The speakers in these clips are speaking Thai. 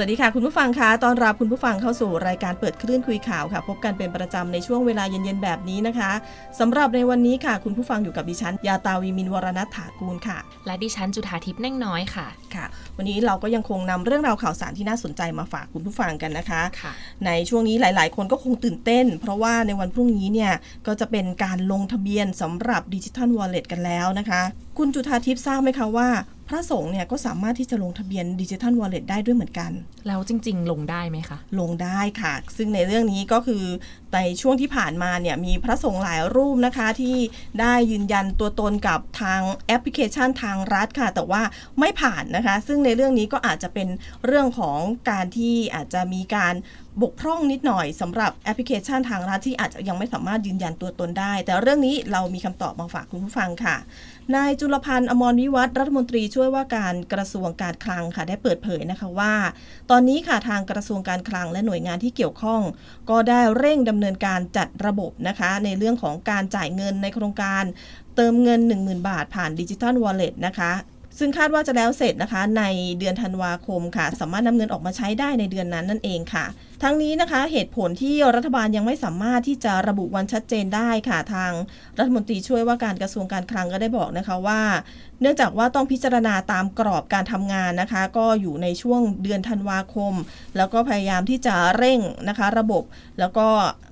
วัสดีค่ะ คุณผู้ฟังคะต้อนรับคุณผู้ฟังเข้าสู่รายการเปิดคลื่นคุยข่าวค่ะ พบกันเป็นประจำในช่วงเวลาเย็นๆแบบนี้นะคะสำหรับในวันนี้ค่ะ คุณผู้ฟังอยู่กับดิฉัน ยาตาวีมินวรณัฐถากูลค่ะ และดิฉันจุธาทิพย์แน่งน้อยค่ะค่ะ วันนี้เราก็ยังคงนำเรื่องราวข่าวสารที่น่าสนใจมาฝากคุณผู้ฟังกันนะคะค่ะในช่วงนี้หลาย ๆ คนก็คงตื่นเต้น เพราะว่าในวันพรุ่งนี้เนี่ยก็จะเป็นการลงทะเบียนสำหรับดิจิทัลวอลเล็ตกันแล้วนะคะ คุณจุธาทิพย์ทราบไหมคะว่า พระสงฆ์เนี่ยก็สามารถที่จะลงทะเบียนดิจิทัลวอลเล็ตได้ด้วยเหมือนกัน แล้วจริง ๆ ลงได้ไหมคะ ลงได้ค่ะ ซึ่งในเรื่องนี้ก็คือในช่วงที่ผ่านมาเนี่ยมีพระสงฆ์หลายรูปนะคะที่ได้ยืนยันตัวตนกับทางแอปพลิเคชันทางรัฐค่ะ แต่ว่าไม่ผ่านนะคะ ซึ่งในเรื่องนี้ก็อาจจะเป็นเรื่องของการที่อาจจะมีการบกพร่องนิดหน่อยสำหรับแอปพลิเคชันทางรัฐที่อาจจะยังไม่สามารถยืนยันตัวตนได้ แต่เรื่องนี้เรามีคำตอบมาฝากคุณผู้ฟังค่ะ นายจุลพันธ์อมรวิวัฒน์รัฐมนตรีช่วยว่าการกระทรวงการคลังค่ะได้เปิดเผยนะคะว่า ตอนนี้ค่ะทางกระทรวงการคลังและหน่วยงานที่เกี่ยวข้อง ก็ได้เร่งดำเนินการจัดระบบนะคะ ในเรื่องของการจ่ายเงินในโครงการ เติมเงิน 10,000 บาทผ่านดิจิ t a ลวอลเล็ตนะคะซึ่งคาดว่าจะแล้วเสร็จนะคะในเดือนธันวาคมค่ะ สามารถนำเงินออกมาใช้ได้ในเดือนนั้นนั่นเองค่ะ ทั้งนี้นะคะเหตุผลที่รัฐบาลยังไม่สามารถที่จะระบุวันชัดเจนได้ค่ะทางรัฐมนตรีช่วยว่าการกระทรวงการคลังก็ได้บอกนะคะว่า เนื่องจากว่าต้องพิจารณาตามกรอบการทำงานนะคะ ก็อยู่ในช่วงเดือนธันวาคม แล้วก็พยายามที่จะเร่งนะคะ ระบบ แล้วก็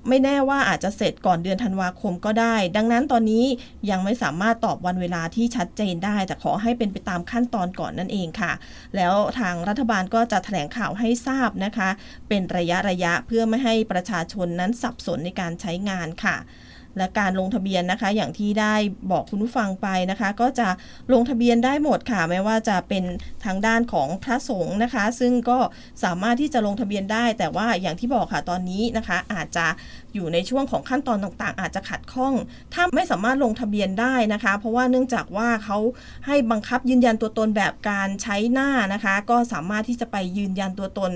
ไม่แน่ว่าอาจจะเสร็จก่อนเดือนธันวาคมก็ได้ ดังนั้นตอนนี้ยังไม่สามารถตอบวันเวลาที่ชัดเจนได้ แต่ขอให้เป็นไปตามขั้นตอนก่อนนั่นเองค่ะ แล้วทางรัฐบาลก็จะแถลงข่าวให้ทราบนะคะ เป็นระยะระยะเพื่อไม่ให้ประชาชนนั้นสับสนในการใช้งานค่ะ และการลงทะเบียนนะคะ อย่างที่ได้บอกคุณผู้ฟังไปนะคะ ก็จะลงทะเบียนได้หมดค่ะ ไม่ว่าจะเป็นทางด้านของพระสงฆ์นะคะ ซึ่งก็สามารถที่จะลงทะเบียนได้ แต่ว่าอย่างที่บอกค่ะตอนนี้นะคะ อาจจะอยู่ในช่วงของขั้นตอนต่างๆ อาจจะขัดข้อง ถ้าไม่สามารถลงทะเบียนได้นะคะ เพราะว่าเนื่องจากว่าเขาให้บังคับยืนยันตัวตนแบบการใช้หน้านะคะ ก็สามารถที่จะไปยืนยันตัวตน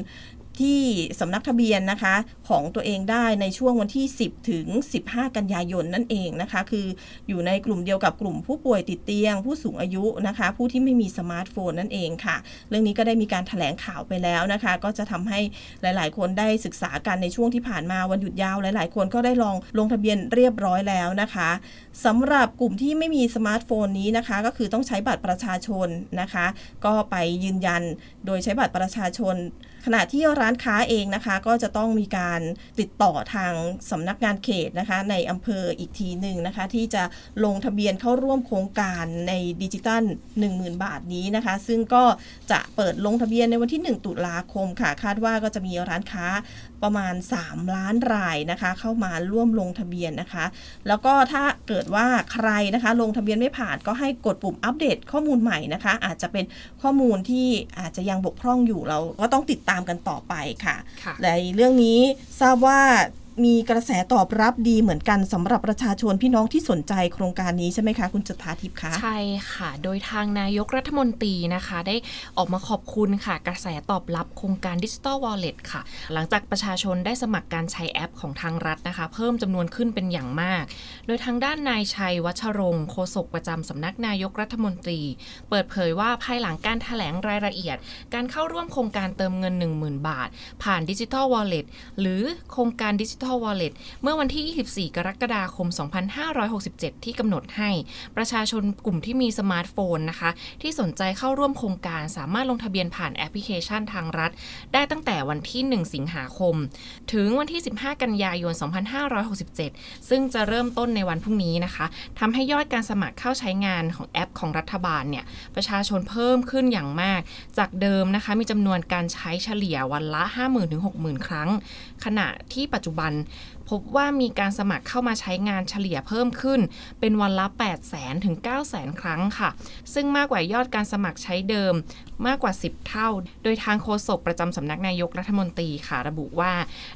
ที่สำนักทะเบียนนะคะของตัวเองได้ในช่วงวันที่ 10 ถึง 15 กันยายนนั่นเองนะคะ คืออยู่ในกลุ่มเดียวกับกลุ่มผู้ป่วยติดเตียง ผู้สูงอายุนะคะ ผู้ที่ไม่มีสมาร์ทโฟนนั่นเองค่ะ เรื่องนี้ก็ได้มีการถแถลงข่าวไปแล้วนะคะ ก็จะทำให้หลาย ๆ คนได้ศึกษากันในช่วงที่ผ่านมาวันหยุดยาวหลาย ๆ คนก็ได้ลองลงทะเบียนเรียบร้อยแล้วนะคะสำหรับกลุ่มที่ไม่มีสมาร์ทโฟนนี้นะคะ ก็คือต้องใช้บัตรประชาชนนะคะ ก็ไปยืนยันโดยใช้บัตรประชาชน ขณะที่ร้านค้าเองนะคะก็จะต้องมีการติดต่อทางสำนักงานเขตนะคะในอำเภออีกทีหนึ่งนะคะที่จะลงทะเบียนเข้าร่วมโครงการในดิจิตัล 10,000 บาทนี้นะคะ ซึ่งก็จะเปิดลงทะเบียนในวันที่ 1 ตุลาคมค่ะ คาดว่าก็จะมีร้านค้าประมาณ 3 ล้านรายนะคะ เข้ามาร่วมลงทะเบียนนะคะ แล้วก็ถ้าเกิดว่าใครนะคะ ลงทะเบียนไม่ผ่านก็ให้กดปุ่มอัปเดตข้อมูลใหม่นะคะ อาจจะเป็นข้อมูลที่อาจจะยังบกพร่องอยู่เราก็ต้องติดตามกันต่อไปค่ะค่ะ ในเรื่องนี้ทราบว่า มีกระแสตอบรับดีเหมือนกันสำหรับประชาชนพี่น้องที่สนใจโครงการนี้ใช่ไหมคะคุณจุธาทิพย์คะใช่ค่ะ โดยทางนายกรัฐมนตรีนะคะ ได้ออกมาขอบคุณค่ะ กระแสตอบรับโครงการดิจิ t a ลวอลเล็ตค่ะ หลังจากประชาชนได้สมัครการใช้แอปของทางรัฐนะคะ เพิ่มจำนวนขึ้นเป็นอย่างมาก โดยทางด้านนายชัยวัชรงค์โฆษกประจำสำนักนายกรัฐมนตรี เปิดเผยว่าภายหลังการถแถลงรายละเอียด การเข้าร่วมโครงการเติมเงิน 10,000 บาท ผ่านดิจิ t a ลวอลเล็ตหรือโครงการดิจิ t a ลวอลเล็ตเมื่อวันที่ 24 กรกฎาคม 2567 ที่กำหนดให้ประชาชนกลุ่มที่มีสมาร์ทโฟนนะคะ ที่สนใจเข้าร่วมโครงการสามารถลงทะเบียนผ่านแอปพลิเคชันทางรัฐ ได้ตั้งแต่วันที่ 1 สิงหาคม ถึงวันที่ 15 กันยายน 2567 ซึ่งจะเริ่มต้นในวันพรุ่งนี้นะคะทำให้ยอดการสมัครเข้าใช้งานของแอปของรัฐบาลเนี่ยประชาชนเพิ่มขึ้นอย่างมาก จากเดิมนะคะมีจำนวนการใช้เฉลี่ยวันละ 50,000ถึง60,000 ครั้ง ขณะที่ปัจจุบัน And. พบว่ามีการสมัครเข้ามาใช้งานเฉลี่ยเพิ่มขึ้น เป็นวันละ 8 0 0 0 0 0ถึง 9 0 0 0 0 0ครั้งค่ะ ซึ่งมากกว่ายอดการสมัครใช้เดิมมากกว่า 10 เท่า โดยทางโฆษกประจำสำนักนายกรัฐมนตรีค่ะ ระบุว่า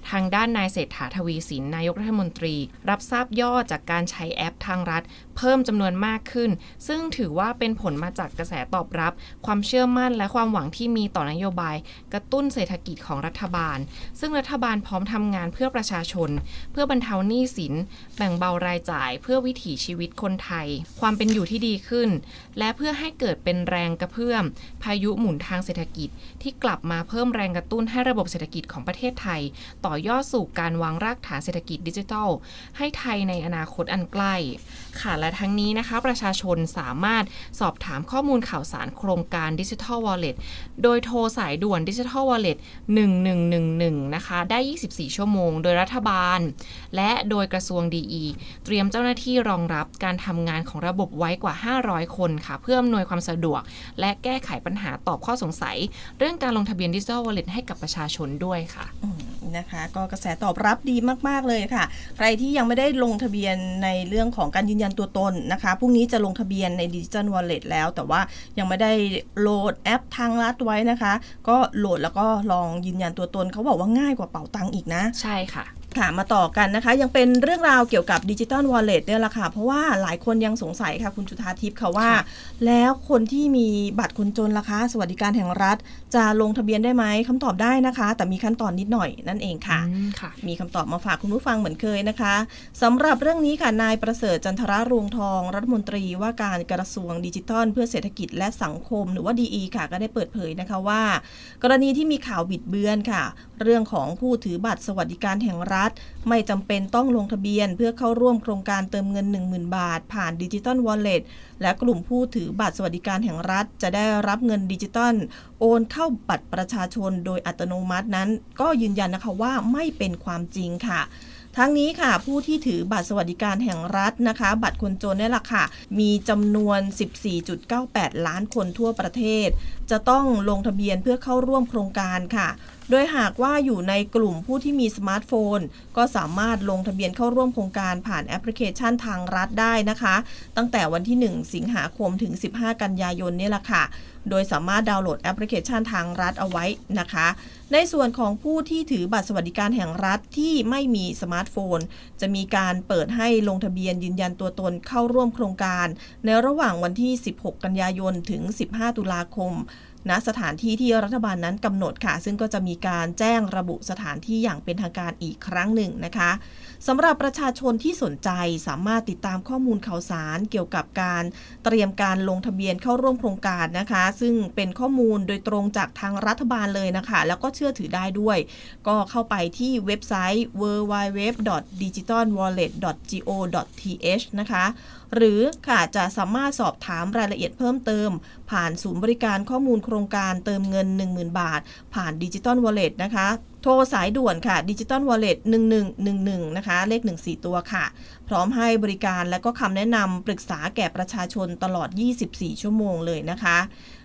ทางด้านนายเศรษฐาทวีสินนายกรัฐมนตรี รับทราบยอดจากการใช้แอปทางรัฐ เพิ่มจำนวนมากขึ้น ซึ่งถือว่าเป็นผลมาจากกระแสตอบรับ ความเชื่อมั่นและความหวังที่มีต่อนโยบาย กระตุ้นเศรษฐกิจของรัฐบาล ซึ่งรัฐบาลพร้อมทำงานเพื่อประชาชนเพื่อบรรเทาหนี้สิน แบ่งเบารายจ่ายเพื่อวิถีชีวิตคนไทย ความเป็นอยู่ที่ดีขึ้น และเพื่อให้เกิดเป็นแรงกระเพื่อม พายุหมุนทางเศรษฐกิจ ที่กลับมาเพิ่มแรงกระตุ้นให้ระบบเศรษฐกิจของประเทศไทย ต่อยอดสู่การวางรากฐานเศรษฐกิจดิจิทัล ให้ไทยในอนาคตอันใกล้ ค่ะและทั้งนี้นะคะ ประชาชนสามารถสอบถามข้อมูลข่าวสารโครงการดิจิทัลวอลเล็ตโดยโทรสายด่วนดิจิทัลวอลเล็ต1111 นะคะ ได้ 24 ชั่วโมง โดยรัฐบาลและโดยกระทรวงดีเตรียมเจ้าหน้าที่รองรับการทำงานของระบบไว้กว่า 500 คนค่ะ เพื่ออำนวยความสะดวก และแก้ไขปัญหาตอบข้อสงสัย เรื่องการลงทะเบียนดิจิทัลวอลเล็ตให้กับประชาชนด้วยค่ะอืมนะคะ ก็กระแสตอบรับดีมาก ๆ เลยค่ะ ใครที่ยังไม่ได้ลงทะเบียนในเรื่องของการยืนยันตัวตนนะคะพรุ่งนี้จะลงทะเบียนในดิจิ a l วอลเล็ตแล้ว แต่ว่ายังไม่ได้โหลดแอปทางรัฐไว้นะคะ ก็โหลดแล้วก็ลองยืนยันตัวตนเขาบอกว่าง่ายกว่าเป๋าตังค์อีกนะ ใช่ค่ะ ค่ะมาต่อกันนะคะ ยังเป็นเรื่องราวเกี่ยวกับดิจิ a l วอลเล็ตเนี่ยแหละค่ะ เพราะว่าหลายคนยังสงสัยค่ะคุณจุธาทิพย์ค่ะว่าค่ะแล้วคนที่มีบัตรคนจนล่ะคะ สวัสดิการแห่งรัฐ จะลงทะเบียนได้ไหมคำตอบได้นะคะ แต่มีขั้นตอนนิดหน่อยนั่นเองค่ะอืมค่ะมีคำตอบมาฝากคุณผู้ฟังเหมือนเคยนะคะสำหรับเรื่องนี้ค่ะนายประเสริฐจันทรรวงทอง รัฐมนตรีว่าการกระทรวงดิจิทัล เพื่อเศรษฐกิจและสังคม หรือว่าดีค่ะ ก็ได้เปิดเผยนะคะว่า กรณีที่มีข่าวบิดเบือนค่ะ เรื่องของผู้ถือบัตรสวัสดิการแห่งรัฐ ไม่จำเป็นต้องลงทะเบียนเพื่อเข้าร่วมโครงการเติมเงิน 10,000 บาท ผ่านดิจิตอลวอลเล็ตและกลุ่มผู้ถือบัตรสวัสดิการแห่งรัฐ จะได้รับเงินดิจิตอลโอนเข้าบัตรประชาชนโดยอัตโนมัตินั้น ก็ยืนยันนะคะว่าไม่เป็นความจริงค่ะทั้งนี้ค่ะ ผู้ที่ถือบัตรสวัสดิการแห่งรัฐนะคะ บัตรคนจนนี่แหละค่ะ มีจำนวน 14.98 ล้านคนทั่วประเทศ จะต้องลงทะเบียนเพื่อเข้าร่วมโครงการค่ะ โดยหากว่าอยู่ในกลุ่มผู้ที่มีสมาร์ทโฟน ก็สามารถลงทะเบียนเข้าร่วมโครงการผ่านแอปพลิเคชันทางรัฐได้นะคะ ตั้งแต่วันที่ 1 สิงหาคมถึง 15 กันยายนนี่แหละค่ะ โดยสามารถดาวน์โหลดแอปพลิเคชันทางรัฐเอาไว้นะคะ ในส่วนของผู้ที่ถือบัตรสวัสดิการแห่งรัฐที่ไม่มีสมาร์ทโฟน จะมีการเปิดให้ลงทะเบียนยืนยันตัวตนเข้าร่วมโครงการ ในระหว่างวันที่ 16 กันยายนถึง 15 ตุลาคม ณสถานที่ที่รัฐบาลนั้นกำหนดค่ะ ซึ่งก็จะมีการแจ้งระบุสถานที่อย่างเป็นทางการอีกครั้งหนึ่งนะคะสำหรับประชาชนที่สนใจสามารถติดตามข้อมูลข่าวสารเกี่ยวกับการเตรียมการลงทะเบียนเข้าร่วมโครงการนะคะ ซึ่งเป็นข้อมูลโดยตรงจากทางรัฐบาลเลยนะคะ แล้วก็เชื่อถือได้ด้วย ก็เข้าไปที่เว็บไซต์ www.digitalwallet.go.th นะคะหรือค่ะจะสามารถสอบถามรายละเอียดเพิ่มเติม ผ่านศูนย์บริการข้อมูลโครงงการเติมเงิน 10,000 บาท ผ่านดิจิตอลวอลเล็ตนะคะโทรสายด่วนค่ะดิจิตอลวอลเล็ต1111 นะคะ เลข 14 ตัวค่ะ พร้อมให้บริการและก็คำแนะนำปรึกษาแก่ประชาชนตลอด 24 ชั่วโมงเลยนะคะ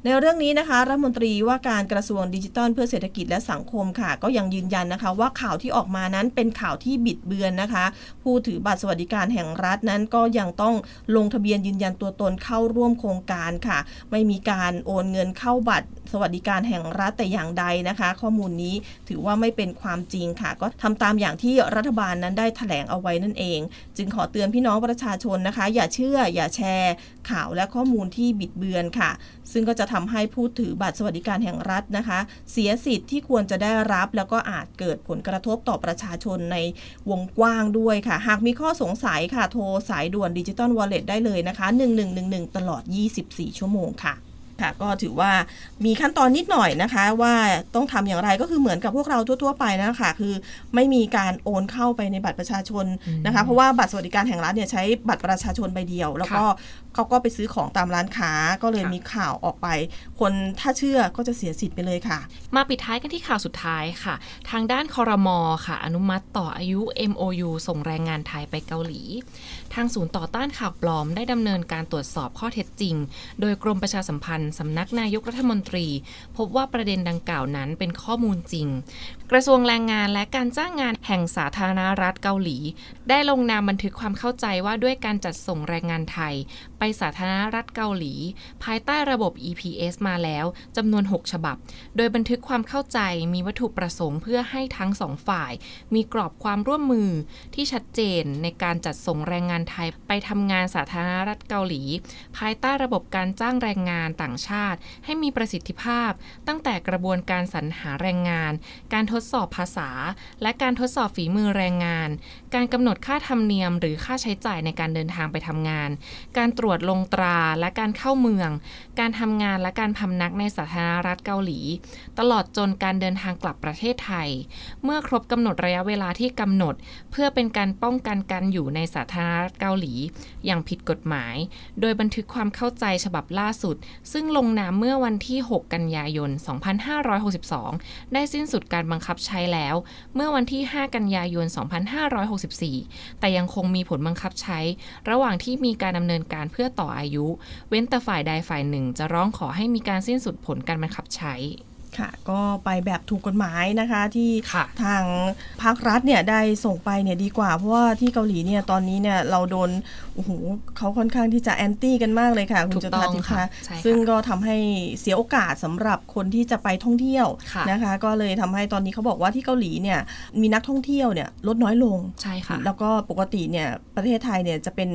ในเรื่องนี้นะคะรัฐมนตรีว่าการกระทรวงดิจิทัลเพื่อเศรษฐกิจและสังคมค่ะ ก็ยังยืนยันนะคะ ว่าข่าวที่ออกมานั้นเป็นข่าวที่บิดเบือนนะคะ ผู้ถือบัตรสวัสดิการแห่งรัฐนั้นก็ยังต้องลงทะเบียนยืนยันตัวตนเข้าร่วมโครงการค่ะ ไม่มีการโอนเงินเข้าบัตรสวัสดิการแห่งรัฐแต่อย่างใดนะคะ ข้อมูลนี้ถือว่าไม่เป็นความจริงค่ะ ก็ทำตามอย่างที่รัฐบาลนั้นได้แถลงเอาไว้นั่นเอง จึงขอเตือนพี่น้องประชาชนนะคะ อย่าเชื่ออย่าแชร์ ข่าวและข้อมูลที่บิดเบือนค่ะ ซึ่งก็จะทำให้ผู้ถือบัตรสวัสดิการแห่งรัฐนะคะ เสียสิทธิ์ที่ควรจะได้รับ แล้วก็อาจเกิดผลกระทบต่อประชาชนในวงกว้างด้วยค่ะ หากมีข้อสงสัยค่ะโทรสายด่วนดิจิตอลวอลเล็ตได้เลยนะคะ 1111 ตลอด 24 ชั่วโมงค่ะ ค่ะก็ถือว่ามีขั้นตอนนิดหน่อยนะคะว่าต้องทำอย่างไรก็คือเหมือนกับพวกเราทั่ว ๆ ไปนะคะคือไม่มีการโอนเข้าไปในบัตรประชาชนนะคะเพราะว่าบัตรสวัสดิการแห่งรัฐเนี่ยใช้บัตรประชาชนใบเดียว แล้วก็เขาก็ไปซื้อของตามร้านค้าก็เลยค่ะมีข่าวออกไป คนถ้าเชื่อก็จะเสียสิทธิ์ไปเลยค่ะ มาปิดท้ายกันที่ข่าวสุดท้ายค่ะ ทางด้านคอรมอค่ะ อนุมัติต่ออายุ MOU ส่งแรงงานไทยไปเกาหลี ทางศูนย์ต่อต้านข่าวปลอมได้ดำเนินการตรวจสอบข้อเท็จจริง โดยกรมประชาสัมพันธ์สำนักนายกรัฐมนตรี พบว่าประเด็นดังกล่าวนั้นเป็นข้อมูลจริง กระทรวงแรงงานและการจ้างงานแห่งสาธารณรัฐเกาหลี ได้ลงนามบันทึกความเข้าใจว่าด้วยการจัดส่งแรงงานไทย ไปสาธารณรัฐเกาหลี ภายใต้ระบบ EPS มาแล้วจำนวน 6 ฉบับ โดยบันทึกความเข้าใจมีวัตถุประสงค์เพื่อให้ทั้งสองฝ่าย มีกรอบความร่วมมือที่ชัดเจนในการจัดส่งแรงงานไทย ไปทำงานสาธารณรัฐเกาหลี ภายใต้ระบบการจ้างแรงงานต่างางชาติ ให้มีประสิทธิภาพ ตั้งแต่กระบวนการสรรหาแรงงาน การทดสอบภาษา และการทดสอบฝีมือแรงงาน การกำหนดค่าธรรมเนียม หรือค่าใช้จ่ายในการเดินทางไปทำงาน การตรวจลงตราและการเข้าเมือง การทำงานและการพำนักในสาธารณรัฐเกาหลี ตลอดจนการเดินทางกลับประเทศไทย เมื่อครบกำหนดระยะเวลาที่กำหนด เพื่อเป็นการป้องกันการอยู่ในสาธารณรัฐเกาหลี อย่างผิดกฎหมาย โดยบันทึกความเข้าใจฉบับล่าสุด ซึ่งลงนามเมื่อวันที่ 6 กันยายน 2562 ได้สิ้นสุดการบังคับใช้แล้ว เมื่อวันที่ 5 กันยายน 2564 แต่ยังคงมีผลบังคับใช้ ระหว่างที่มีการดำเนินการเพื่อต่ออายุ เว้นแต่ฝ่ายใดฝ่ายหนึ่ง จะร้องขอให้มีการสิ้นสุดผลการบังคับใช้ ค่ะก็ไปแบบถูกกฎหมายนะคะที่ค่ะทางภาครัฐเนี่ยได้ส่งไปเนี่ยดีกว่า เพราะว่าที่เกาหลีเนี่ยตอนนี้เนี่ยเราโดนโอ้โหเขาค่อนข้างที่จะแอนตี้กันมากเลยค่ะคุณถูกจุต้ธาองทิพย์ค่ะค่ะใช่ค่ะซึ่งก็ทำให้เสียโอกาสสำหรับคนที่จะไปท่องเที่ยวค่ะนะคะ ก็เลยทำให้ตอนนี้เขาบอกว่าที่เกาหลีเนี่ยมีนักท่องเที่ยวเนี่ยลดน้อยลงใช่ค่ะแล้วก็ปกติเนี่ยประเทศไทยเนี่ยจะเป็น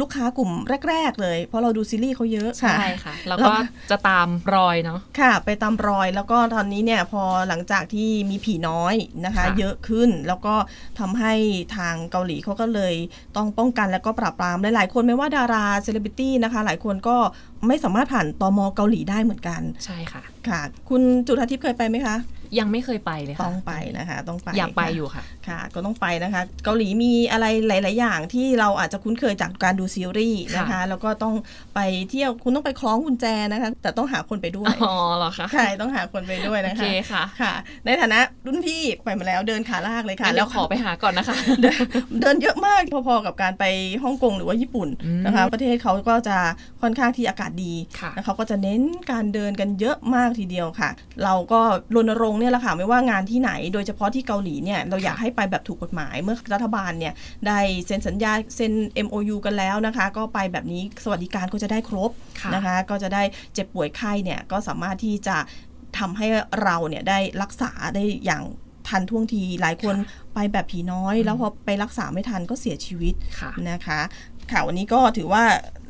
ลูกค้ากลุ่มแรก ๆ เลย เพราะเราดูซีรีส์เขาเยอะค่ะใช่ค่ะแล้วก็จะตามรอยเนาะค่ะ ไปตามรอยแล้วก็ตอนนี้เนี่ยพอหลังจากที่มีผีน้อยนะคะค่ะเยอะขึ้นแล้วก็ทำให้ทางเกาหลีเขาก็เลยต้องป้องกันแล้วก็ปราบปรามหลายๆคนไม่ว่าดาราเซเลบริตี้นะคะ หลายคนก็ไม่สามารถผ่านตมเกาหลีได้เหมือนกันใช่ค่ะ ค่ะ คุณจุธาทิพย์เคยไปไหมคะ ยังไม่เคยไปเลยค่ะ ต้องไปนะคะ ต้องไปอยากไปค่ะอยู่ค่ะ ค่ะ ก็ต้องไปนะคะ เกาหลีมีอะไรหลาย ๆ อย่างที่เราอาจจะคุ้นเคยจากการดูซีรีส์นะคะ ค่ะ แล้วก็ต้องไปเที่ยวคุณต้องไปคล้องกุญแจนะคะ แต่ต้องหาคนไปด้วยอ๋อเหรอคะใช่ต้องหาคนไปด้วยโอนะเคคะ ค่ะค่ะ ในฐานะรุ่นพี่ไปมาแล้วเดินขาลากเลยค่ะ งั้นเดี๋ยวขอไปหาก่อนนะคะ เดินเดินเยอะมากพอๆกับการไปฮ่องกงหรือว่าญี่ปุ่นอืมนะคะ ประเทศเขาก็จะค่อนข้างที่อากาศดีค่ะแล้วเขาก็จะเน้นการเดินกันเยอะมากทีเดียวค่ะ เราก็รณรงค์เนี่ยแหละค่ะไม่ว่างานที่ไหน โดยเฉพาะที่เกาหลีเนี่ยเราอยากให้ไปแบบถูกกฎหมาย เมื่อรัฐบาลเนี่ยได้เซ็นสัญญาเซ็น MOU กันแล้วนะคะ ก็ไปแบบนี้สวัสดิการก็จะได้ครบค่ะนะคะ ก็จะได้เจ็บป่วยไข้เนี่ยก็สามารถที่จะทำให้เราเนี่ยได้รักษาได้อย่างทันท่วงทีหลายคนไปแบบผีน้อย แล้วพอไปรักษาไม่ทันก็เสียชีวิตค่ะนะคะ ค่ะวันนี้ก็ถือว่า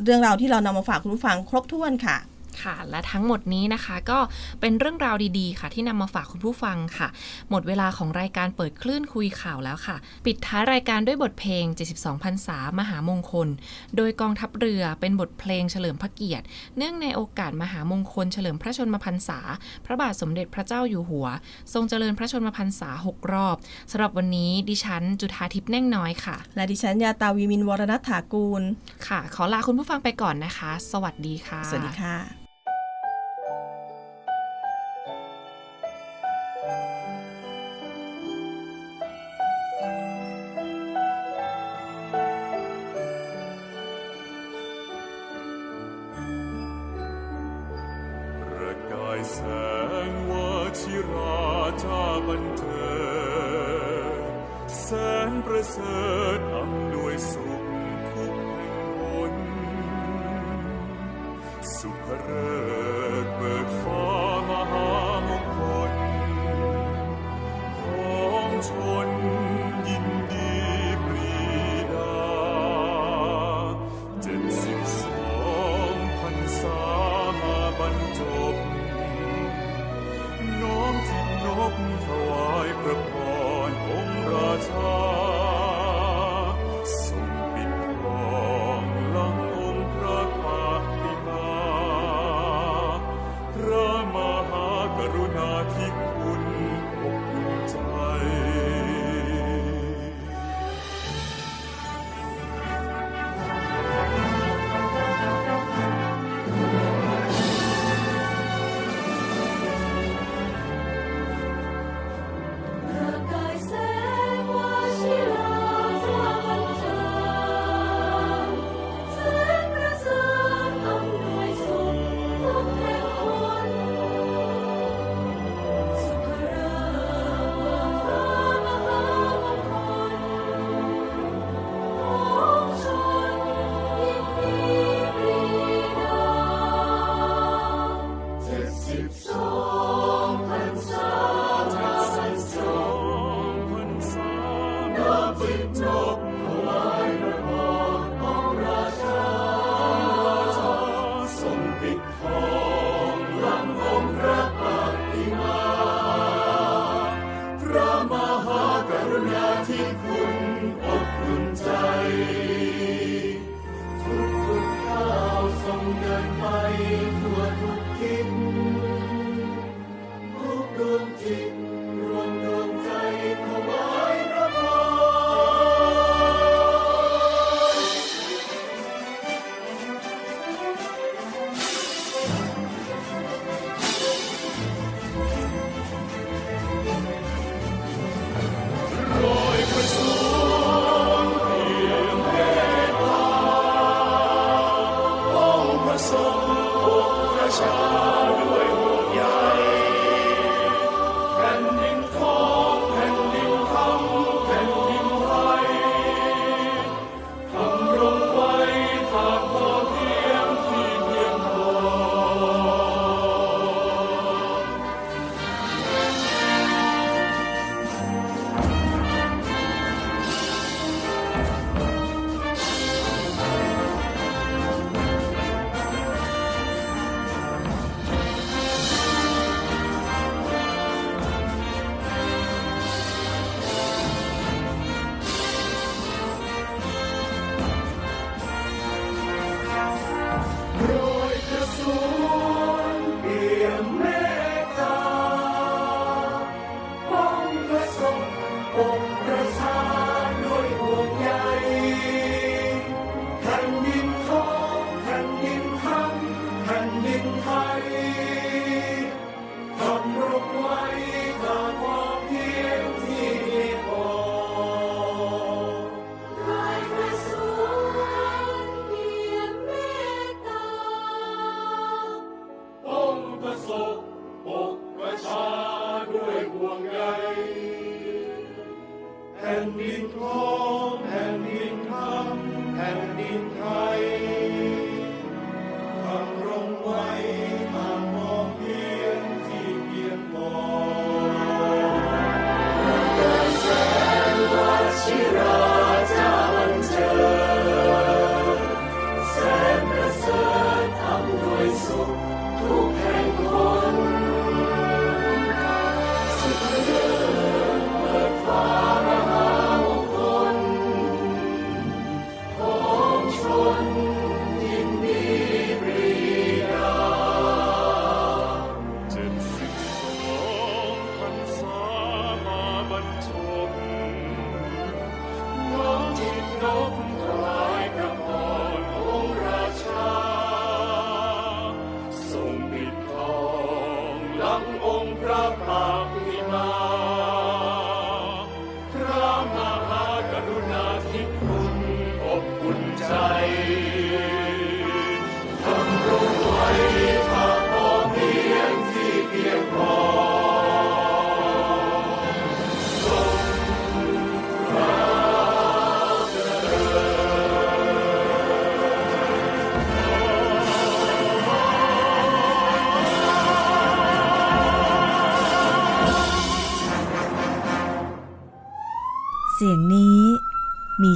เรื่องราวที่เรานำมาฝากคุณผู้ฟังครบถ้วนค่ะ ค่ะ และทั้งหมดนี้นะคะ ก็เป็นเรื่องราวดีๆ ค่ะ ที่นำมาฝากคุณผู้ฟังค่ะ หมดเวลาของรายการเปิดคลื่นคุยข่าวแล้วค่ะ ปิดท้ายรายการด้วยบทเพลง 72พรรษามหามงคล โดยกองทัพเรือเป็นบทเพลงเฉลิมพระเกียรติ เนื่องในโอกาสมหามงคลเฉลิมพระชนมพรรษา พระบาทสมเด็จพระเจ้าอยู่หัว ทรงเจริญพระชนมพรรษาหกรอบสำหรับวันนี้ดิฉันจุธาทิพย์แน่งน้อยค่ะ และดิฉันยาตาวีมินวรณัฐถากูล ค่ะ ขอลาคุณผู้ฟังไปก่อนนะคะ สวัสดีค่ะ สวัสดีค่ะประ ชาบันเทิงแสนประเสริฐอำนวยสุขทุกแห่งหนสุภเริกเบิกฟ้า take Russia.